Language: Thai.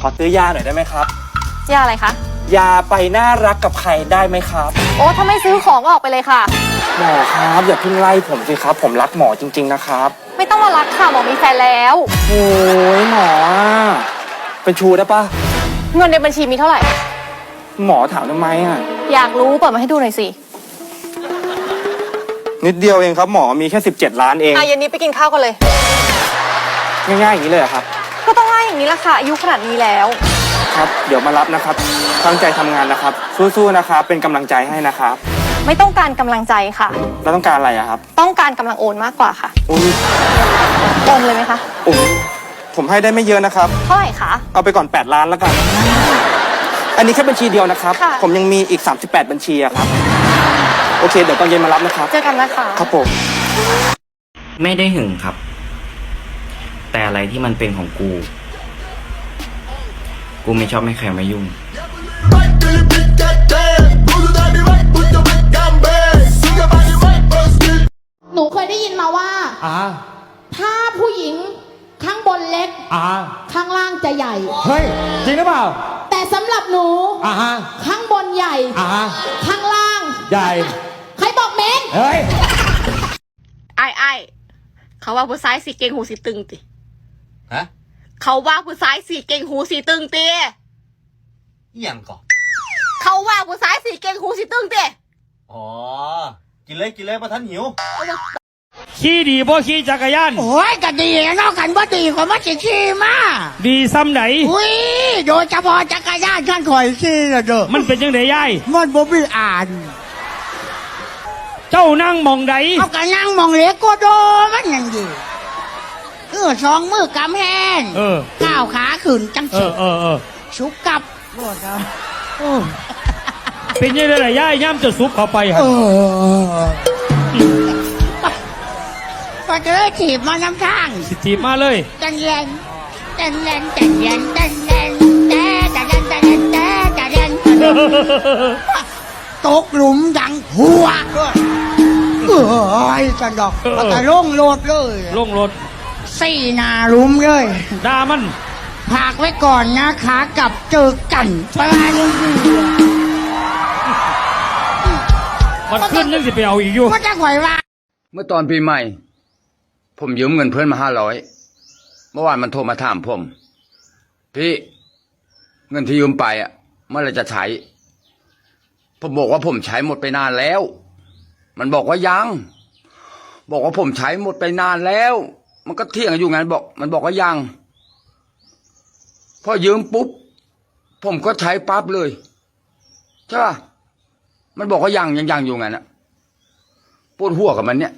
ขอซื้อยาหน่อยได้ไหมครับ ยาอะไรคะ ยาไปน่ารักกับใครได้ไหมครับโอ้ถ้าไม่ซื้อของก็ออกไปเลยค่ะ หมอครับอย่าเพิ่งไล่ผมสิครับ ผมรักหมอจริง ๆนะครับไม่ต้องมารักค่ะหมอมีแฟนแล้ว โอ้ยหมออะเป็นชูได้ปะเงินในบัญชีมีเท่าไหร่ หมอถามทำไมอะอยากรู้เปิดมาให้ดูหน่อยสินิดเดียวเองครับหมอมีแค่ 17 ล้านเอง อะเย็นนี้ไปกินข้าวกันเลย ง่ายๆอย่างนี้เลยเหรอครับ ก็ต้องง่ายอย่างนี้ละค่ะอายุขนาดนี้แล้วครับ เดี๋ยวมารับนะครับ ตั้งใจทำงานนะครับ สู้ๆนะครับ เป็นกำลังใจให้นะครับ ไม่ต้องการกำลังใจค่ะแล้วต้องการอะไรอะครับ ต้องการกำลังโอนมากกว่าค่ะอุ้ยโอนเลยไหมคะอุ้ยผมให้ได้ไม่เยอะนะครับ เท่าไหร่คะ เอาไปก่อน 8 ล้านแล้วกัน อันนี้แค่บัญชีเดียวนะครับ ค่ะ ผมยังมีอีก 38 บัญชีอะครับ โอเค เดี๋ยวตอนเย็นมารับนะครับ เจอกันนะคะ ครับผม ไม่ได้หึงครับ แต่อะไรที่มันเป็นของกู กูไม่ชอบให้ใครมายุ่ง Right till you beat that dance. Move your body right, put your big down bass. Swing your body right, first beat. หนูเคยได้ยินมาว่า อ่า ถ้าผู้หญิงข้างบนเล็ก อ่า ข้างล่างจะใหญ่ เฮ้ย จริงหรือเปล่า แต่สำหรับหนู อ่าฮะ ข้างบนใหญ่ อ่าฮะ ข้างล่าง ใหญ่ ใครบอกเมน เฮ้ย ไอ้ไอ้เขาว่าผู้ชายสีเก่งหูสีตึงติ ฮะเขาว่าผู้ชายสีเก่งหูสีตึงติอหย่างก่อนเขาว่าผู้ชายสีเก่งหูสีตึงติอ๋อ กินเลยกินเลยมาท่านหิว ขี่ดีบ่ขี่จักรยาน โอ้ยก็ดีเนอกกันบ่ดีกว่ามันสิขี่มาดีซ้ำไหน อุ้ยโดยเฉพาะจักรยานขั้นข่อยขี่น่ะเด้อมันเป็นยังไงยาย มันบ่มีอ่านเจ้านั่งมองใดเอากะนั่งมองเหล็กก็โดมันยังดีเออสองมือกำแหงเออ ก้าวขาขึ้นจังเอสิอเออเออชุกกลับโลดเอาโอ้เป็นยังไงล่ะยายย่ำจะซุปเข้าไปฮะเออก็จะได้ถีบมาน้ำทาง สิจีบมาเลย จันเย็นจันเย็นจันเย็นจันเย็นแต่จันเย็นจันเย็นแต่จันเย็นตกหลุมดังหัวเอ้ยจันดอกเออมันจะลงโลดเลย ลงรถ สี่หนาหลุมเลย ด่ามันพากไว้ก่อนนะขากลับเจอกันไปมาเรื่องนี้มันขึ้นยังสิไปเอาอีกอยู่ก็จะไหวว่า เมื่อตอนปีใหม่ ผมยืมเงินเพื่อนมาห้าร้อยเมื่อวานมันโทรมาถามผม พี่ เงินที่ยืมไปอะเมื่อไหรจะใช้ ผมบอกว่าผมใช้หมดไปนานแล้ว มันบอกว่ายัง บอกว่าผมใช้หมดไปนานแล้ว มันก็เที่ยงอยู่งั้นบอก มันบอกว่ายังพอยืมปุ๊บ ผมก็ใช้ปั๊บเลยใช่ป่ะมันบอกว่ายังยังยังอยู่งั้นอะปวดหัวกับมันเนี่ย